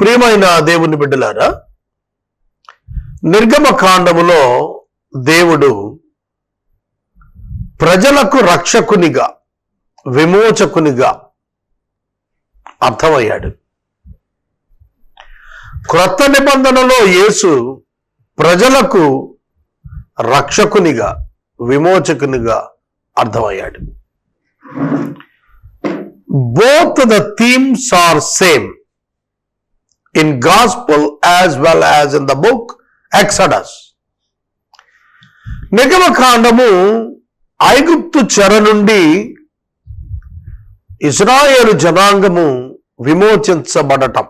ప్రియమైన దేవుని బిడ్డలారా నిర్గమ కాండములో దేవుడు ప్రజలకు రక్షకునిగా విమోచకునిగా అర్థమయ్యాడు. క్రొత్త నిబంధనలో యేసు ప్రజలకు రక్షకునిగా విమోచకునిగా అర్థమయ్యాడు. Both the themes are same in gospel as well as in the book Exodus నిగమకాండము ఐగుప్తు చెర నుండి ఇస్రాయేలు జనాంగము విమోచించబడటం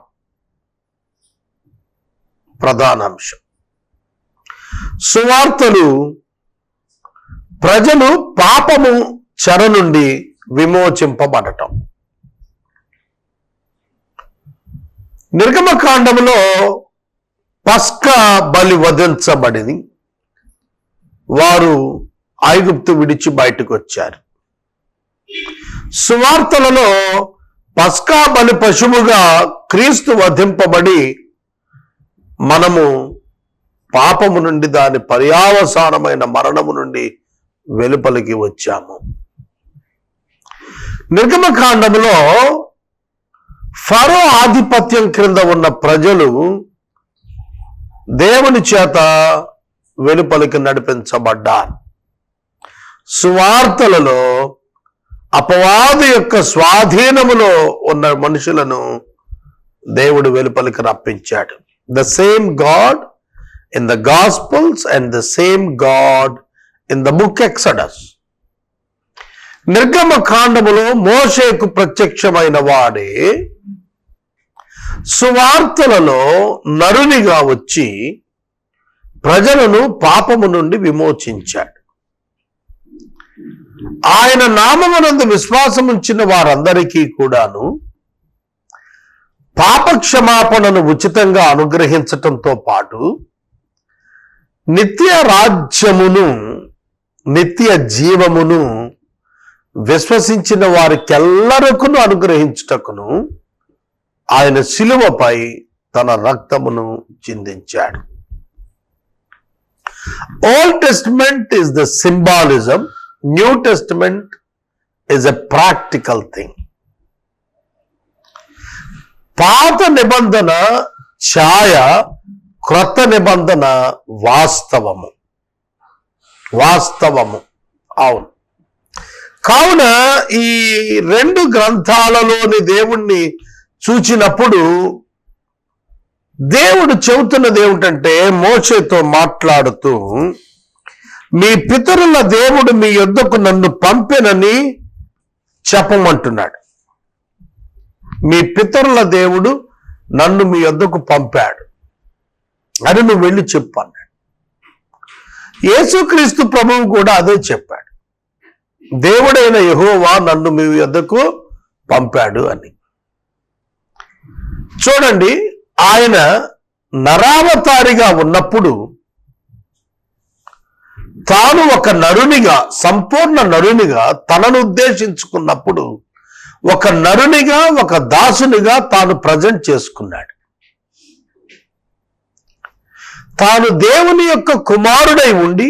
ప్రధాన అంశం. సువార్తలు ప్రజలు పాపము చెర నుండి విమోచింపబడటం. నిర్గమకాండములో పస్కా బలి వధించబడింది. వారు ఐగుప్తు విడిచి బయటకు వచ్చారు సువార్తలలో పస్కా బలి పశువుగా క్రీస్తు వధింపబడి మనము పాపము నుండి దాని పర్యావసానమైన మరణము నుండి వెలుపలికి వచ్చాము. నిర్గమకాండములో ఫరో ఆధిపత్యం క్రింద ఉన్న ప్రజలు దేవుని చేత వెలుపలికి నడిపించబడ్డారు. సువార్తలలో అపవాది యొక్క స్వాధీనములో ఉన్న మనుషులను దేవుడు వెలుపలికి రప్పించాడు. The same God in the gospels and the same God in the book Exodus నిర్గమ కాండములో మోషేకు ప్రత్యక్షమైన వాడే సువార్తలలో నరునిగా వచ్చి ప్రజలను పాపము నుండి విమోచించాడు. ఆయన నామమునందు విశ్వాసం ఉంచిన వారందరికీ కూడాను పాప క్షమాపణను ఉచితంగా అనుగ్రహించటంతో పాటు నిత్య రాజ్యమును నిత్య జీవమును విశ్వసించిన వారికెల్లరకును అనుగ్రహించుటకును ఆయన శిలువపై తన రక్తమును చిందించాడు. Old Testament is the symbolism New Testament is a practical thing పాత నిబంధన ఛాయ క్రొత్త నిబంధన వాస్తవము. వాస్తవము. అవును. కావున ఈ రెండు గ్రంథాలలోని దేవుణ్ణి చూచినప్పుడు దేవుడు చెబుతున్నది ఏమిటంటే మోచేతో మాట్లాడుతూ మీ పితరుల దేవుడు మీ యొద్దకు నన్ను పంపెనని చెప్పమంటున్నాడు. మీ పితరుల దేవుడు నన్ను మీ యొద్దకు పంపాడు. అని నువ్వు వెళ్ళి చెప్పు అన్నాడు. యేసుక్రీస్తు ప్రభువు కూడా అదే చెప్పాడు. దేవుడైన యహోవా నన్ను మీ యొద్దకు పంపాడు అని. చూడండి ఆయన నరావతారిగా ఉన్నప్పుడు తాను ఒక నరునిగా సంపూర్ణ నరునిగా తనను ఉద్దేశించుకున్నప్పుడు ఒక నరునిగా ఒక దాసునిగా తాను ప్రజెంట్ చేసుకున్నాడు. తాను దేవుని యొక్క కుమారుడై ఉండి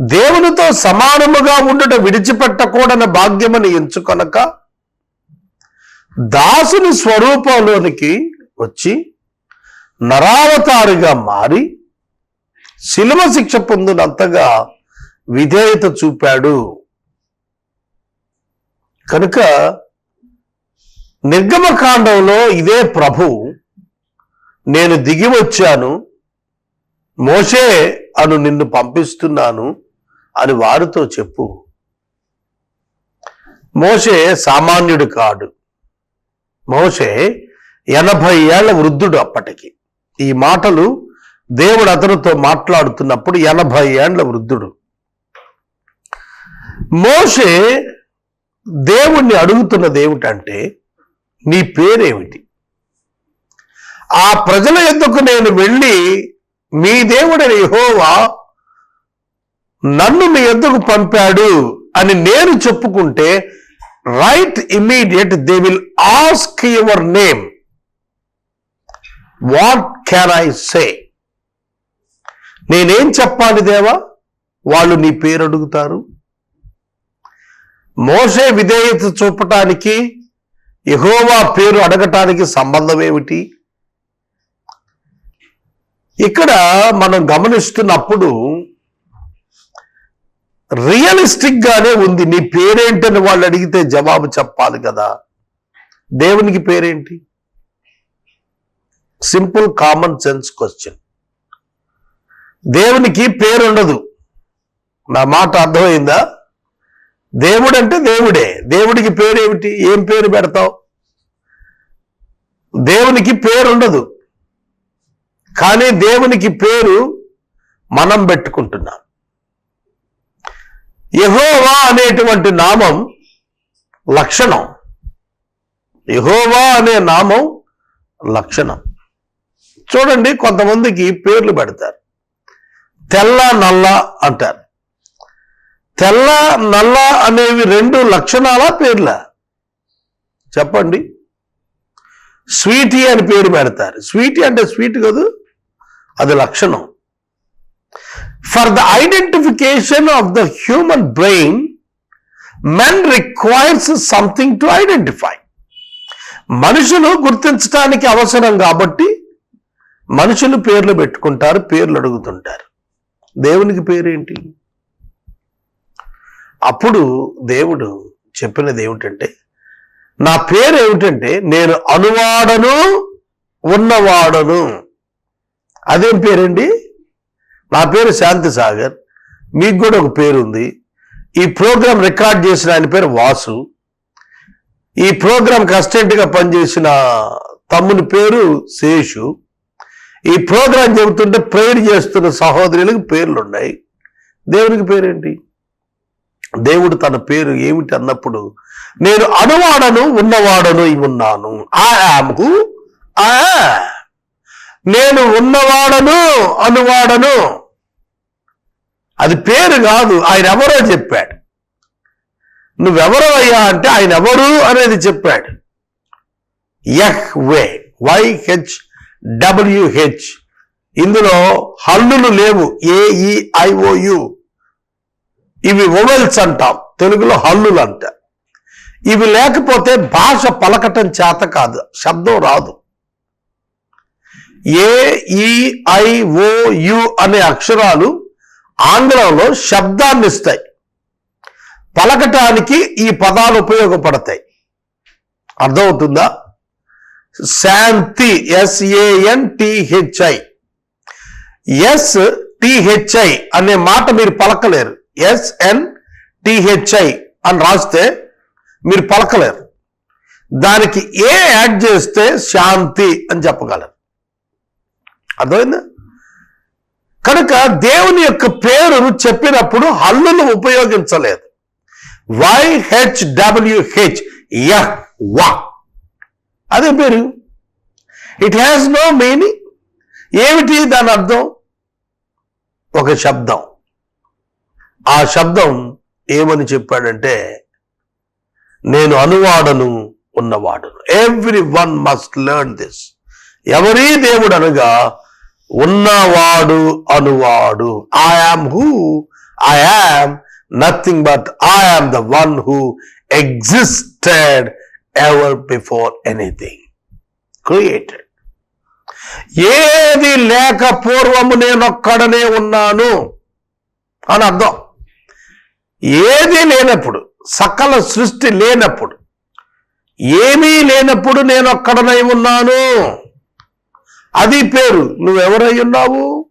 దేవునితో సమానముగా ఉండుట విడిచిపెట్టకూడని భాగ్యమని ఎంచుకొనక దాసుని స్వరూపంలోనికి వచ్చి నరావతారిగా మారి శిలువ శిక్ష పొందినంతగా విధేయత చూపాడు. కనుక నిర్గమకాండంలో ఇదే ప్రభు నేను దిగి వచ్చాను మోషే అను నిన్ను పంపిస్తున్నాను అని వారితో చెప్పు. మోషే సామాన్యుడు కాడు. మోషే ఎనభై ఏళ్ళ వృద్ధుడు అప్పటికి. ఈ మాటలు దేవుడు అతనితో మాట్లాడుతున్నప్పుడు ఎనభై ఏండ్ల వృద్ధుడు. మోషే దేవుణ్ణి అడుగుతున్నది ఏమిటంటే నీ పేరేమిటి? ఆ ప్రజల ఎందుకు నేను వెళ్ళి మీ దేవుడైన యహోవా నన్ను మీ ఎందుకు పంపాడు అని నేను చెప్పుకుంటే right immediate they will ask your name what can I say నేనేం చెప్పాలి దేవా? వాళ్ళు నీ పేరు అడుగుతారు. మోసే విధేయత చూపటానికి యహోవా పేరు అడగటానికి సంబంధం ఏమిటి? ఇక్కడ మనం గమనిస్తున్నప్పుడు రియలిస్టిక్ గానే ఉంది. నీ పేరేంటని వాళ్ళు అడిగితే జవాబు చెప్పాలి కదా. దేవునికి పేరేంటి? Simple common sense question. దేవునికి పేరుండదు నా మాట అర్థమైందా? దేవుడు అంటే దేవుడే. దేవుడికి పేరేమిటి? ఏం పేరు పెడతావు? దేవునికి పేరు ఉండదు. కానీ దేవునికి పేరు మనం పెట్టుకుంటున్నాం. యహోవా అనేటువంటి నామం లక్షణం. యహోవా అనే నామం లక్షణం. చూడండి కొంతమందికి పేర్లు పెడతారు. తెల్ల నల్ల అంటారు. తెల్ల నల్ల అనేవి రెండు లక్షణాల పేర్ల. చెప్పండి. స్వీటీ అని పేరు పెడతారు. స్వీటీ అంటే స్వీట్ కాదు అది లక్షణం. For the identification of the human brain men requires something to identify మనుషులు గుర్తించడానికి అవసరం కాబట్టి మనుషులు పేర్లు పెట్టుకుంటారు పేర్లు అడుగుతుంటారు. దేవునికి పేరేంటి? అప్పుడు దేవుడు చెప్పినది ఏమిటంటే నా పేరు ఏమిటంటే నేను అనువాడను ఉన్నవాడను. అదేం పేరండి? నా పేరు శాంతి సాగర్. మీకు కూడా ఒక పేరు ఉంది. ఈ ప్రోగ్రాం రికార్డ్ చేసిన ఆయన పేరు వాసు. ఈ ప్రోగ్రాంకి అసిస్టెంట్గా పనిచేసిన తమ్ముని పేరు శేషు. ఈ ప్రోగ్రాం చెబుతుంటే ప్రేయర్ చేస్తున్న సహోదరులకు పేర్లు ఉన్నాయి. దేవునికి పేరేంటి? దేవుడు తన పేరు ఏమిటి అన్నప్పుడు నేను అనువాడను ఉన్నవాడను ఉన్నాను. ఆ యామ్కు ఆ నేను ఉన్నవాడను అనువాడను. అది పేరు కాదు ఆయన ఎవరో చెప్పాడు. నువ్వెవరో అయ్యా అంటే ఆయన ఎవరు అనేది చెప్పాడు. యహ్ వే వైహెచ్ డబ్ల్యూహెచ్ ఇందులో హల్లులు లేవు ఏఈఐఓయు ఇవి ఒవెల్స్ అంటాం తెలుగులో హల్లులు అంట ఇవి లేకపోతే భాష పలకటం చేత కాదు శబ్దం రాదు. ఏఈఐఓయు అనే అక్షరాలు ఆంగ్లంలో శబ్దాన్ని ఇస్తాయి పలకటానికి ఈ పదాలు ఉపయోగపడతాయి. అర్థమవుతుందా? శాంతి ఎస్ఏఎన్ టిహెచ్ఐ ఎస్ టిహెచ్ఐ అనే మాట మీరు పలకలేరు. ఎస్ఎన్ టిహెచ్ఐ అని రాస్తే మీరు పలకలేరు. దానికి ఏ యాడ్ చేస్తే శాంతి అని చెప్పగలరు. అర్థమైందా? కనుక దేవుని యొక్క పేరును చెప్పినప్పుడు హల్లును ఉపయోగించలేదు. వైహెచ్డబ్ల్యూహెచ్ యహ్ వా అదే పేరు. ఇట్ హ్యాస్ నో మీనింగ్ ఏమిటి దాని అర్థం? ఒక శబ్దం. ఆ శబ్దం ఏమని చెప్పాడంటే నేను అనువాడను ఉన్నవాడును. Every one must learn this every దేవుడు అనగా ఉన్నవాడు అనువాడు. I am who I am nothing but I am the one who existed ever before anything created ఏది లేక పూర్వము నేనొక్కడనే ఉన్నాను అని అర్థం. ఏది లేనప్పుడు సకల సృష్టి లేనప్పుడు ఏమీ లేనప్పుడు నేను ఒక్కడనై ఉన్నాను. అది పేరు. నువ్వెవరై ఉన్నావు?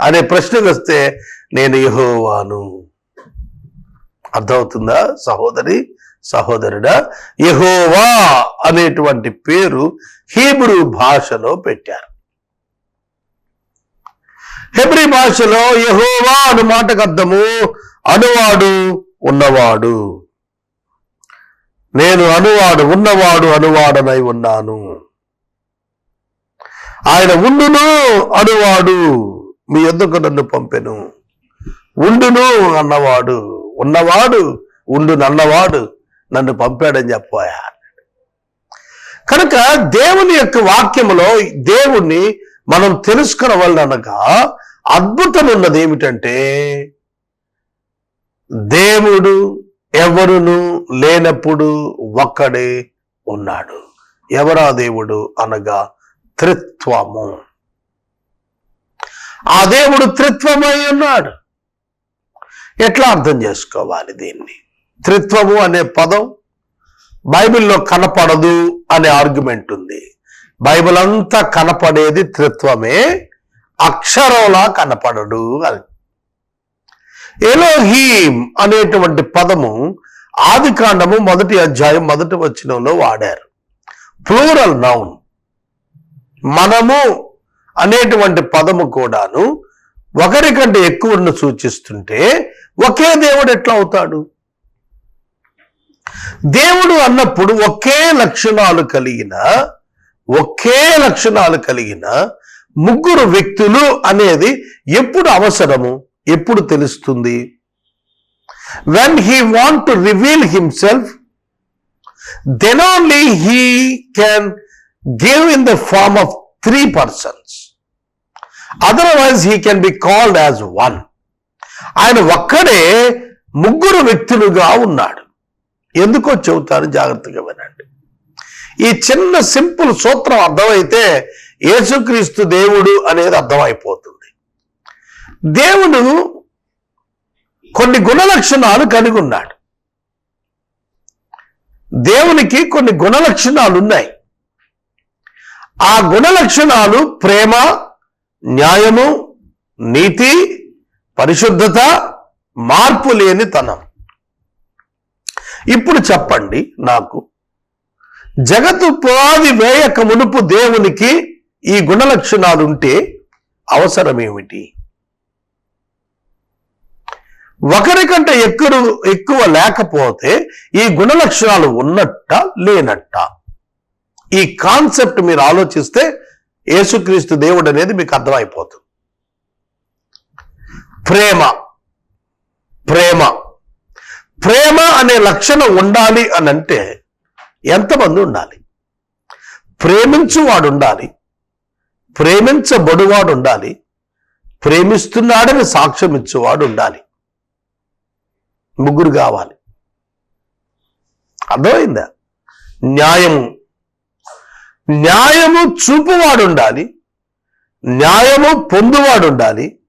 అనే ప్రశ్నకు వస్తే నేను యహోవాను. అర్థమవుతుందా? సహోదరి సహోదరుడా? యహోవా అనేటువంటి పేరు హీబ్రూ భాషలో పెట్టారు. హెబ్రి భాషలో యహోవా అను మాటకు అర్థము అనువాడు ఉన్నవాడు. నేను అనువాడు ఉన్నవాడు అనువాడనై ఉన్నాను. ఆయన ఉండును అనువాడు మీ ఎందుకు నన్ను పంపెను? ఉండును అన్నవాడు ఉన్నవాడు ఉండు నన్నవాడు నన్ను పంపాడని చెప్పాయా కనుక దేవుని యొక్క వాక్యములో దేవుణ్ణి మనం తెలుసుకునవలనగా అద్భుతం ఉన్నది ఏమిటంటే దేవుడు ఎవరును లేనప్పుడు ఒక్కడే ఉన్నాడు. ఎవరా దేవుడు అనగా త్రిత్వము. ఆ దేవుడు త్రిత్వమై ఉన్నాడు. ఎట్లా అర్థం చేసుకోవాలి దీన్ని? త్రిత్వము అనే పదం బైబిల్లో కనపడదు అనే ఆర్గ్యుమెంట్ ఉంది. బైబిల్ అంతా కనపడేది త్రిత్వమే అక్షరంలా కనపడడు అని. ఎలోహీం అనేటువంటి పదము ఆది కాండము మొదటి అధ్యాయం మొదటి వచనంలో వాడారు. Plural noun. మనము అనేటువంటి పదము కూడాను ఒకరికంటే ఎక్కువను సూచిస్తుంటే ఒకే దేవుడు ఎట్లా అవుతాడు? దేవుడు అన్నప్పుడు ఒకే లక్షణాలు కలిగిన ఒకే లక్షణాలు కలిగిన ముగ్గురు వ్యక్తులు అనేది ఎప్పుడు అవసరము? ఎప్పుడు తెలుస్తుంది? When he want to reveal himself then only he can give in the form of three persons otherwise he can be called as one ఆయన ఒక్కడే ముగ్గురు వ్యక్తులుగా ఉన్నాడు. ఎందుకో చెబుతారు జాగ్రత్తగా వినండి. ఈ చిన్న సింపుల్ సూత్రం అర్థమైతే యేసుక్రీస్తు దేవుడు అనేది అర్థమైపోతుంది. దేవుడు కొన్ని గుణలక్షణాలు కలిగి ఉన్నాడు. దేవునికి కొన్ని గుణలక్షణాలు ఉన్నాయి. ఆ గుణలక్షణాలు ప్రేమ న్యాయము నీతి పరిశుద్ధత మార్పు లేని తనం. ఇప్పుడు చెప్పండి నాకు. జగత్తు పునాది వేయక మునుపు దేవునికి ఈ గుణలక్షణాలు ఉంటే అవసరం ఏమిటి ఒకరికంటే ఎక్కువ ఎక్కువ లేకపోతే ఈ గుణలక్షణాలు ఉన్నట్ట లేనట్ట? ఈ కాన్సెప్ట్ మీరు ఆలోచిస్తే యేసుక్రీస్తు దేవుడు అనేది మీకు అర్థమైపోతుంది. ప్రేమ. ప్రేమ. ప్రేమ అనే లక్షణం ఉండాలి అని అంటే ఎంతమంది ఉండాలి? ప్రేమించువాడు ఉండాలి. ప్రేమించబడువాడు ఉండాలి. ప్రేమిస్తున్నాడని సాక్ష్యం ఇచ్చేవాడు ఉండాలి. ముగ్గురు కావాలి. అర్థమైందా? న్యాయము న్యాయము చూపువాడు ఉండాలి న్యాయము పొందువాడు ఉండాలి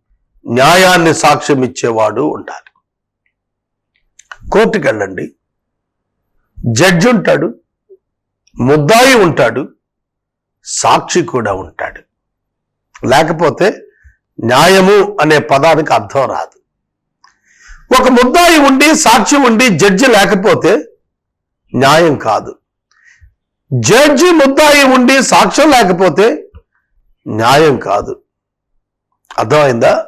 న్యాయాన్ని సాక్ష్యం ఇచ్చేవాడు ఉండాలి. కోర్టుకి వెళ్ళండి జడ్జి ఉంటాడు ముద్దాయి ఉంటాడు సాక్షి కూడా ఉంటాడు. లేకపోతే న్యాయము అనే పదానికి అర్థం రాదు. ఒక ముద్దాయి ఉండి సాక్షి ఉండి జడ్జి లేకపోతే న్యాయం కాదు. జడ్జి ముద్దాయి ఉండి సాక్ష్యం లేకపోతే న్యాయం కాదు. అర్థమైందా?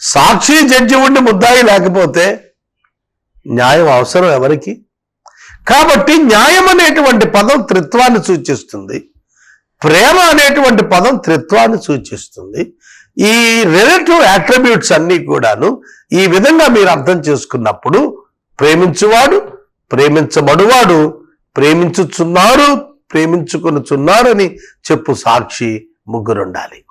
సాక్షి జడ్జి ఉండి ముద్దాయి లేకపోతే న్యాయం అవసరం ఎవరికి? కాబట్టి న్యాయం అనేటువంటి పదం త్రిత్వాన్ని సూచిస్తుంది. ప్రేమ అనేటువంటి పదం త్రిత్వాన్ని సూచిస్తుంది. ఈ రిలేటివ్ అట్రిబ్యూట్స్ అన్నీ కూడాను ఈ విధంగా మీరు అర్థం చేసుకున్నప్పుడు ప్రేమించువాడు ప్రేమించబడువాడు ప్రేమించుచున్నారు ప్రేమించుకొనుచున్నారని చెప్పు సాక్షి ముగ్గురుండాలి.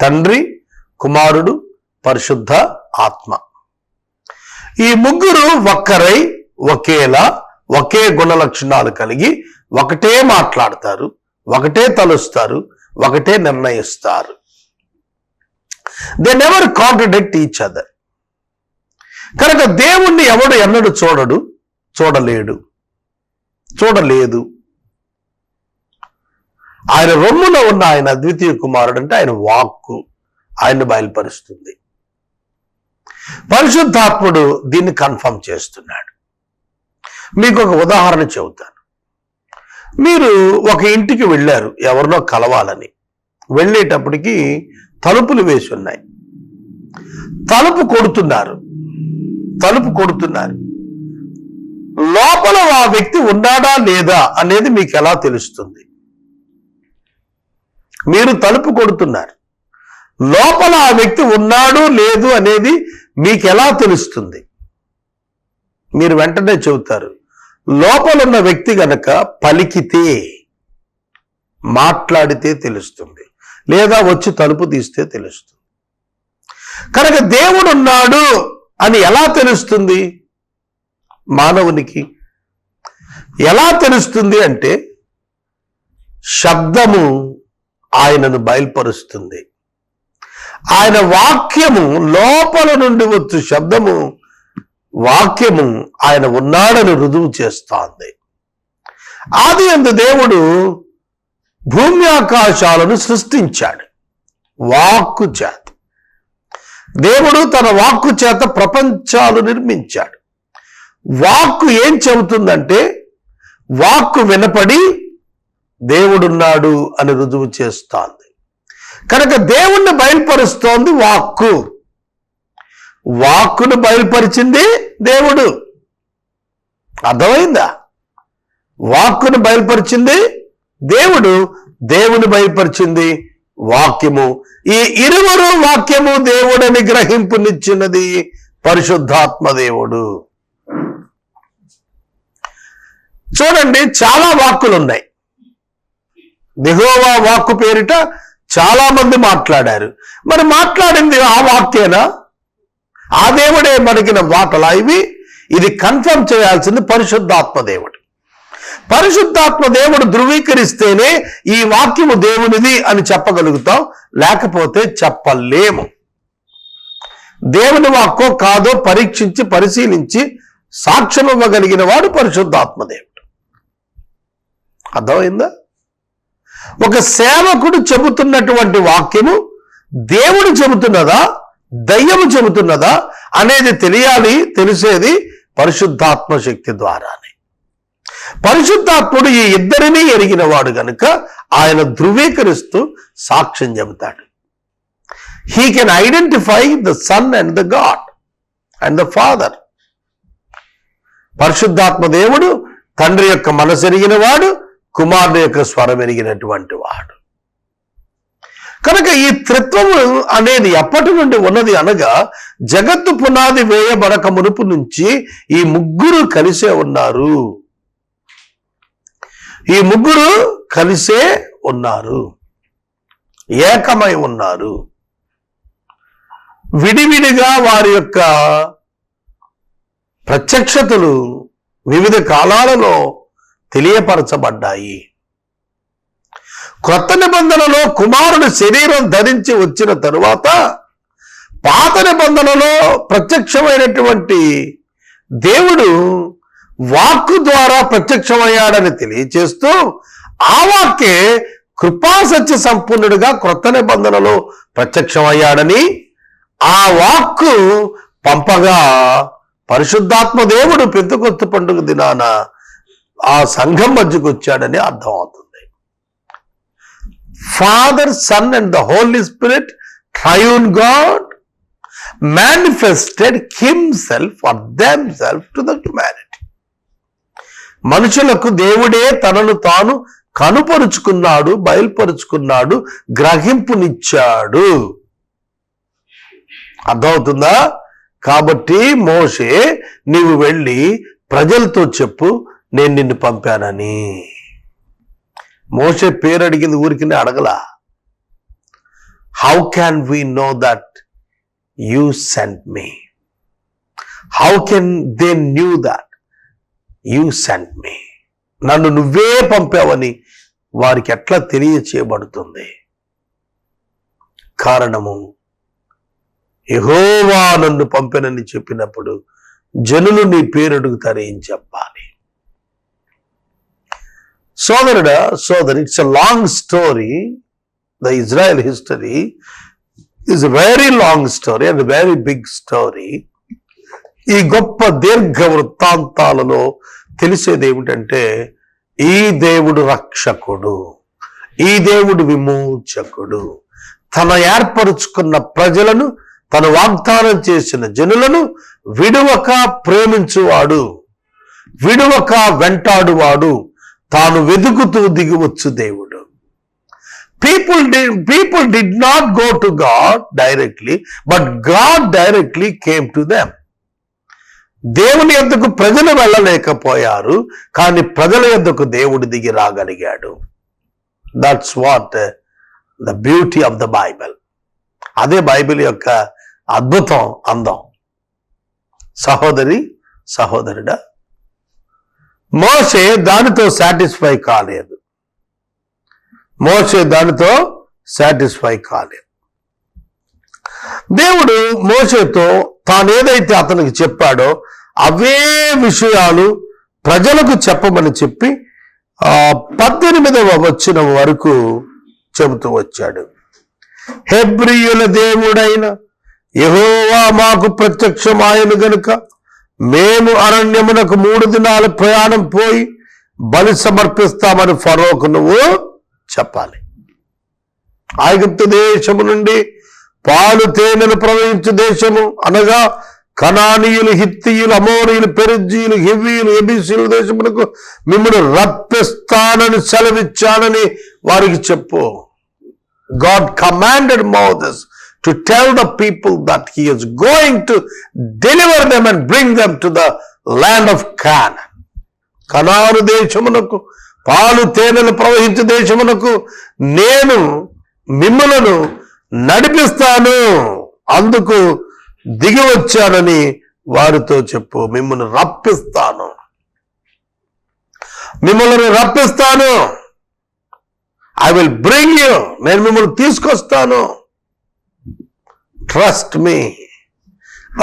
తండ్రి కుమారుడు పరిశుద్ధ ఆత్మ. ఈ ముగ్గురు ఒక్కరై ఒకేలా ఒకే గుణ లక్షణాలు కలిగి ఒకటే మాట్లాడతారు ఒకటే తలుస్తారు ఒకటే నిర్ణయిస్తారు. They never contradict each other కనుక దేవుణ్ణి ఎవడు ఎన్నడు చూడడు చూడలేడు. చూడలేదు. ఆయన రొమ్ములో ఉన్న ఆయన ద్వితీయ కుమారుడు అంటే ఆయన వాక్కు ఆయన్ని బయలుపరుస్తుంది. పరిశుద్ధాత్ముడు దీన్ని కన్ఫర్మ్ చేస్తున్నాడు. మీకు ఒక ఉదాహరణ చెబుతాను. మీరు ఒక ఇంటికి వెళ్ళారు ఎవరినో కలవాలని. వెళ్ళేటప్పటికి తలుపులు వేసి ఉన్నాయి. తలుపు కొడుతున్నారు. తలుపు కొడుతున్నారు. లోపల ఆ వ్యక్తి ఉన్నాడా లేదా అనేది మీకు ఎలా తెలుస్తుంది? మీరు తలుపు కొడుతున్నారు. లోపల ఆ వ్యక్తి ఉన్నాడు లేదు అనేది మీకు ఎలా తెలుస్తుంది? మీరు వెంటనే చెబుతారు. లోపల ఉన్న వ్యక్తి గనక పలికితే మాట్లాడితే తెలుస్తుంది. లేదా వచ్చి తలుపు తీస్తే తెలుస్తుంది. కనుక దేవుడు ఉన్నాడు అని ఎలా తెలుస్తుంది? మానవునికి ఎలా తెలుస్తుంది అంటే శబ్దము ఆయనను బయలుపరుస్తుంది. ఆయన వాక్యము లోపల నుండి వచ్చు శబ్దము వాక్యము ఆయన ఉన్నాడని రుజువు చేస్తోంది. ఆది అందు దేవుడు భూమి ఆకాశాలను సృష్టించాడు. వాక్కు చేత. దేవుడు తన వాక్కు చేత ప్రపంచాలు నిర్మించాడు. వాక్కు ఏం చెబుతుందంటే వాక్కు వినపడి దేవుడున్నాడు అని రుజువు చేస్తోంది. కనుక దేవుణ్ణి బయలుపరుస్తోంది వాక్కు. వాక్కును బయలుపరిచింది దేవుడు. అర్థమైందా? వాక్కును బయలుపరిచింది దేవుడు దేవుని బయలుపరిచింది వాక్యము. ఈ ఇరువురు వాక్యము దేవుడని గ్రహింపునిచ్చినది పరిశుద్ధాత్మ దేవుడు. చూడండి చాలా వాక్కులు ఉన్నాయి దిహోవా వాక్కు పేరిట చాలా మంది మాట్లాడారు. మరి మాట్లాడింది ఆ వాక్యేనా? ఆ దేవుడే మనకిన మాటలా ఇవి ఇది కన్ఫర్మ్ చేయాల్సింది పరిశుద్ధాత్మ దేవుడు. పరిశుద్ధాత్మ దేవుడు ధృవీకరిస్తేనే ఈ వాక్యము దేవునిది అని చెప్పగలుగుతాం. లేకపోతే చెప్పలేము. దేవుని వాక్కో కాదో పరీక్షించి పరిశీలించి సాక్ష్యం ఇవ్వగలిగిన వాడు పరిశుద్ధాత్మ దేవుడు. అర్థమైందా? ఒక సేవకుడు చెబుతున్నటువంటి వాక్యము దేవుడు చెబుతున్నదా? దయ్యము చెబుతున్నదా? అనేది తెలియాలి తెలిసేది పరిశుద్ధాత్మ శక్తి ద్వారానే. పరిశుద్ధాత్ముడు ఈ ఇద్దరినీ ఎరిగిన వాడు గనుక ఆయన ధృవీకరిస్తూ సాక్ష్యం చెబుతాడు. He can identify the son and the God and the father పరిశుద్ధాత్మ దేవుడు తండ్రి యొక్క మనసు వాడు కుమారుడు యొక్క స్వరం ఎరిగినటువంటి వాడు. కనుక ఈ త్రిత్వము అనేది ఎప్పటి నుండి ఉన్నది అనగా జగత్తు పునాది వేయబడక మునుపు నుంచి ఈ ముగ్గురు కలిసే ఉన్నారు. ఈ ముగ్గురు కలిసే ఉన్నారు. ఏకమై ఉన్నారు. విడివిడిగా వారి యొక్క ప్రత్యక్షతలు వివిధ కాలాలలో తెలియపరచబడ్డాయి. క్రొత్త నిబంధనలో కుమారుడు శరీరం ధరించి వచ్చిన తరువాత పాత నిబంధనలో ప్రత్యక్షమైనటువంటి దేవుడు వాక్కు ద్వారా ప్రత్యక్షమయ్యాడని తెలియచేస్తూ ఆ వాక్కే కృపాసత్య సంపూర్ణుడిగా క్రొత్త నిబంధనలో ప్రత్యక్షమయ్యాడని ఆ వాక్కు పంపగా పరిశుద్ధాత్మ దేవుడు పెద్దకొత్త పండుగ దినాన ఆ సంఘం మధ్యకు వచ్చాడని అర్థం అవుతుంది. Father Son and the Holy Spirit triune God manifested himself for them self to the humanity మనుషులకు దేవుడే తనను తాను కనుపరుచుకున్నాడు బయలుపరుచుకున్నాడు గ్రహింపునిచ్చాడు. అర్థమవుతుందా? కాబట్టి మోషే నీవు వెళ్ళి ప్రజలతో చెప్పు నేను నిన్ను పంపానని. మోసే పేరు అడిగింది ఊరికి అడగలా. How can we know that you sent me how can they knew that you sent me నన్ను నువ్వే పంపావని వారికి ఎట్లా తెలియచేయబడుతుంది? కారణము యహోవా నన్ను పంపినని చెప్పినప్పుడు జనులు నీ పేరు అడుగుతారు ఏం చెప్పాలి? సోదరుడ సోదరి it's a long story the Israel history is very long story and very big story ఈ గొప్ప దీర్ఘ వృత్తాంతాలలో తెలిసేది ఏమిటంటే ఈ దేవుడు రక్షకుడు ఈ దేవుడు విమోచకుడు. తన ఏర్పరుచుకున్న ప్రజలను తను వాగ్దానం చేసిన జనులను విడువక ప్రేమించువాడు విడువక వెంటాడువాడు. తాను వెతుకుతూ దిగివచ్చు దేవుడు. People people did not go to God directly but God directly came to them దేవుని యొద్దకు ప్రజలు వెళ్ళలేకపోయారు కానీ ప్రజల యొద్దకు దేవుడు దిగి రాగలిగాడు. That's what the beauty of the Bible అదే బైబిల్ యొక్క అద్భుతం అందం. సహోదరి సహోదరుడా మోసే దానితో సాటిస్ఫై కాలేదు. మోసే దానితో సాటిస్ఫై కాలేదు. దేవుడు మోసేతో తానేదైతే అతనికి చెప్పాడో అవే విషయాలు ప్రజలకు చెప్పమని చెప్పి పద్దెనిమిదవ వచ్చిన వరకు చెబుతూ వచ్చాడు. హెబ్రియుల దేవుడైన యహోవా మాకు ప్రత్యక్షమాయను గనుక మేము అరణ్యమునకు మూడు దినాల ప్రయాణం పోయి బలి సమర్పిస్తామని ఫరోకు నువ్వు చెప్పాలి. ఐగుప్తు దేశము నుండి పాలు తేనెలు ప్రవహించు దేశము అనగా కణానీయులు హిత్తియులు అమోనీయులు పెరిజీయులు హివీయులు ఎబిసీలు దేశమునకు మిమ్మల్ని రప్పిస్తానని సెలవిచ్చానని వారికి చెప్పు. God commanded Moses to tell the people that he is going to deliver them and bring them to the land of Canaan. కనాను దేశమునకు పాలు తేనెలు ప్రవహించే దేశమునకు నేను మిమ్మలను నడిపిస్తాను. అందుకు దిగి వచ్చానని వారితో చెప్పు మిమ్మల్ని రప్పిస్తాను. మిమ్మల్ని రప్పిస్తాను. ఐ విల్ బ్రింగ్ యూ నేను మిమ్మల్ని తీసుకొస్తాను. Trust me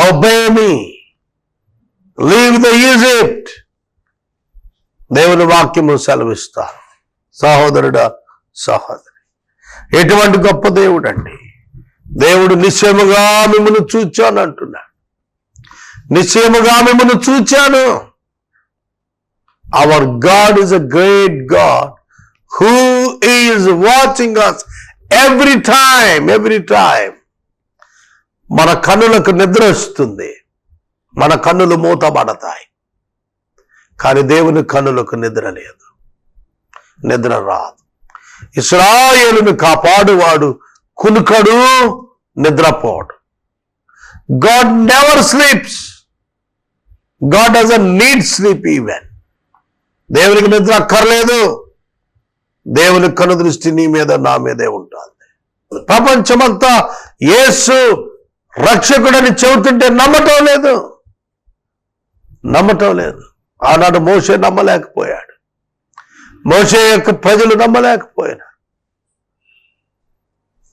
obey me leave the Egypt దేవుని వాక్యము సెలవిస్తారు సహోదరుడా సహోదరి ఎటువంటి గొప్ప దేవుడు అండి దేవుడు నిశ్చయముగా మిమ్మల్ని చూచాను అంటున్నాడు. నిశ్చయముగా మిమ్మల్ని చూచాను. Our God is a great God who is watching us every time every time మన కన్నులకు నిద్ర వస్తుంది. మన కన్నులు మూతబడతాయి. కానీ దేవుని కన్నులకు నిద్ర లేదు. నిద్ర రాదు. ఇస్రాయేలును కాపాడువాడు కునుకడు నిద్రపోడు. God never sleeps. God doesn't need sleep even. దేవునికి నిద్ర అక్కర్లేదు. దేవుని కను దృష్టి నీ మీద నా మీదే ఉంటుంది ప్రపంచమంతా యేసు రక్షకుడని చెబుతుంటే నమ్మటం లేదు. నమ్మటం లేదు. ఆనాడు మోసే నమ్మలేకపోయాడు. మోసే యొక్క ప్రజలు నమ్మలేకపోయినారు.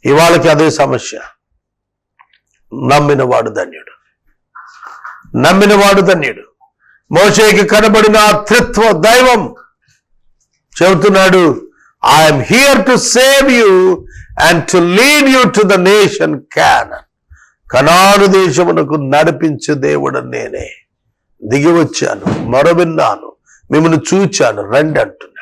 ఇవాళకి అదే సమస్య. నమ్మినవాడు ధన్యుడు. నమ్మినవాడు ధన్యుడు. మోసేకి కనబడిన ఆ త్రిత్వ దైవం చెబుతున్నాడు I'm here to save you and to lead you to the nation Canaan కనాను దేశమునకు నడిపించే దేవుడు నేనే. దిగి వచ్చాను మరో విన్నాను మిమ్మల్ని చూచాను రండి అంటున్నాను